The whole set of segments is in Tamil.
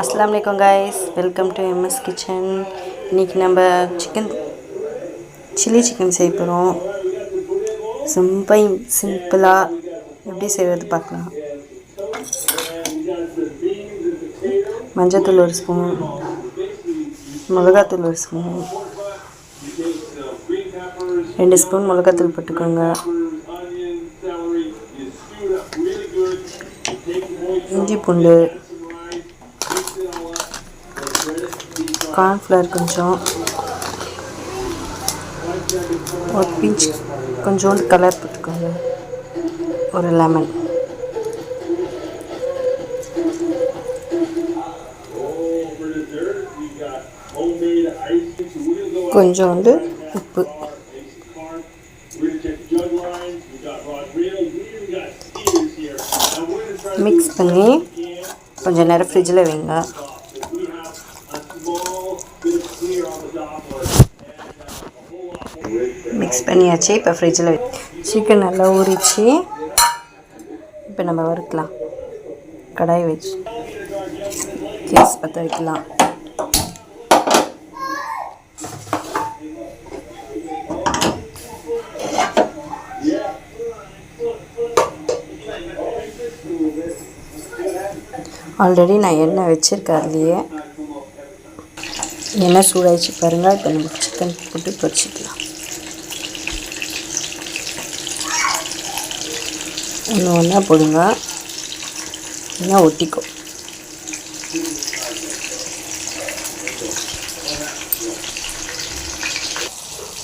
அஸ்லாம் வலைக்கம் guys welcome to MS kitchen இன்றைக்கி நம்ம சிக்கன் சில்லி சிக்கன் செய்ய போகிறோம் ரொம்ப சிம்பிளாக எப்படி செய்வது பார்க்கலாம். மஞ்சத்தூள் ஒரு ஸ்பூன் மிளகாத்தூள் ஒரு ஸ்பூன் ரெண்டு ஸ்பூன் மிளகாத்தூள் போட்டுக்கோங்க. இஞ்சி பூண்டு கார்ன்ஃப்ளவர் கொஞ்சம். ஒரு பிஞ்ச் கொஞ்சோண்டு கலர் போட்டுக்கோங்க. ஒரு லெமன் கொஞ்சோண்டு உப்பு. மிக்ஸ் பண்ணி கொஞ்சம் நேரம் ஃப்ரிட்ஜில் வைங்க. மிக்ஸ் பண்ணியாச்சு. இப்போ ஃப்ரிட்ஜில் சிக்கன் நல்லா ஊறிச்சு இப்போ நம்ம வறுக்கலாம். கடாய் வச்சு கேஸ் பற்ற வைக்கலாம். ஆல்ரெடி நான் எண்ணெய் வச்சுருக்கேன் அதுலேயே. எண்ணெய் சூடாயிடுச்சு பாருங்கள் இப்போ நம்ம சிக்கன் போட்டு பொரிச்சிக்கலாம். ஒன்று ஒன்றா போடுங்க இல்லைன்னா ஒட்டிக்கும்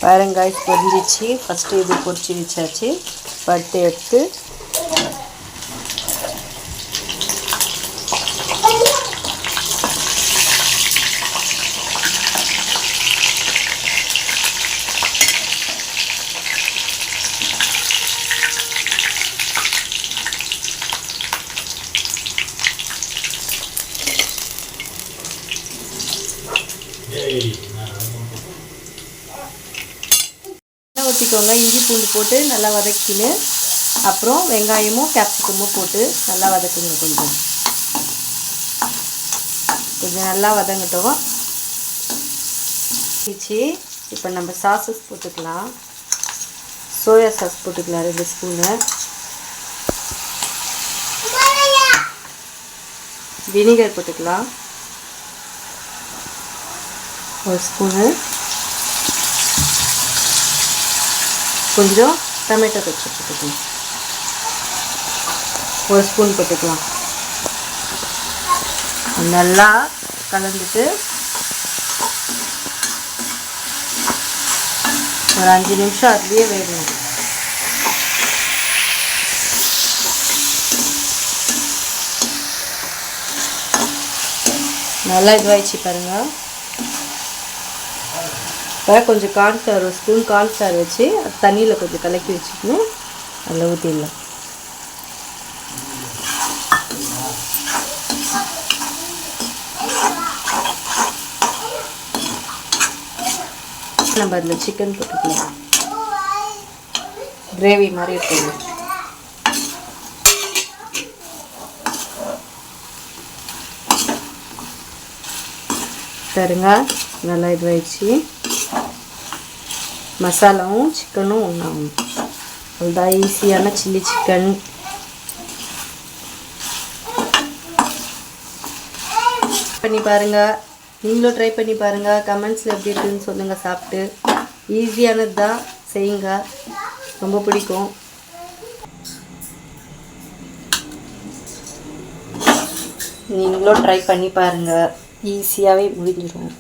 பாருங்காய் பொரிஞ்சிச்சு. ஃபஸ்ட்டு இது பொரிச்சு வச்சாச்சு. பட்டு எடுத்து எண்ணெய் ஊற்றிக்கோங்க இஞ்சி பூண்டு போட்டு நல்லா வதக்கின்னு அப்புறம் வெங்காயமும் கேப்சிகமும் போட்டு நல்லா வதக்குங்க கொஞ்சம். கொஞ்சம் நல்லா வதங்கட்டும். வச்சு இப்போ நம்ம சாசஸ் போட்டுக்கலாம். சோயா சாஸ் போட்டுக்கலாம் ரெண்டு ஸ்பூனு வினிகர் போட்டுக்கலாம். ஒரு ஸ்பூனு. கொஞ்சம் டொமேட்டோ கட்சி போட்டுக்கலாம். ஒரு ஸ்பூன் போட்டுக்கலாம். நல்லா கலந்துட்டு ஒரு அஞ்சு நிமிஷம் அதுலேயே வேகணும். நல்லா இதுவாகிடுச்சு பாருங்கள் இப்போ கொஞ்சம் கார்ன்ஃப்ளவர் ஒரு ஸ்பூன் கார்ன்ஃப்ளவர் வச்சு அது தண்ணியில் கொஞ்சம் கலக்கி வச்சுக்கணும். அதில் ஊற்றிடலாம் நம்ம அதில் சிக்கன் போட்டுக்கலாம். கிரேவி மாதிரி இருக்கணும் பாருங்க நல்லா இதுவாகிடுச்சு மசாலாவும் சிக்கனும் ஒன்றாகும் அதுதான் ஈஸியான சில்லி சிக்கன் பண்ணி பாருங்கள் நீங்களும் ட்ரை பண்ணி பாருங்கள் கமெண்ட்ஸில் எப்படி இருக்குதுன்னு சொல்லுங்கள் சாப்பிட்டு. ஈஸியானது தான். செய்யுங்க. ரொம்ப பிடிக்கும். நீங்களும் ட்ரை பண்ணி பாருங்கள் ஈஸியாகவே முடிஞ்சிடும்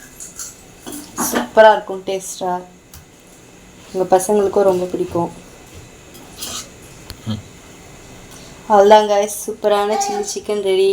சூப்பராக இருக்கும் டேஸ்ட்டாக உங்கள் பசங்களுக்கும் ரொம்ப பிடிக்கும். அவ்வளோதாங்க சூப்பரான சில்லி சிக்கன் ரெடி.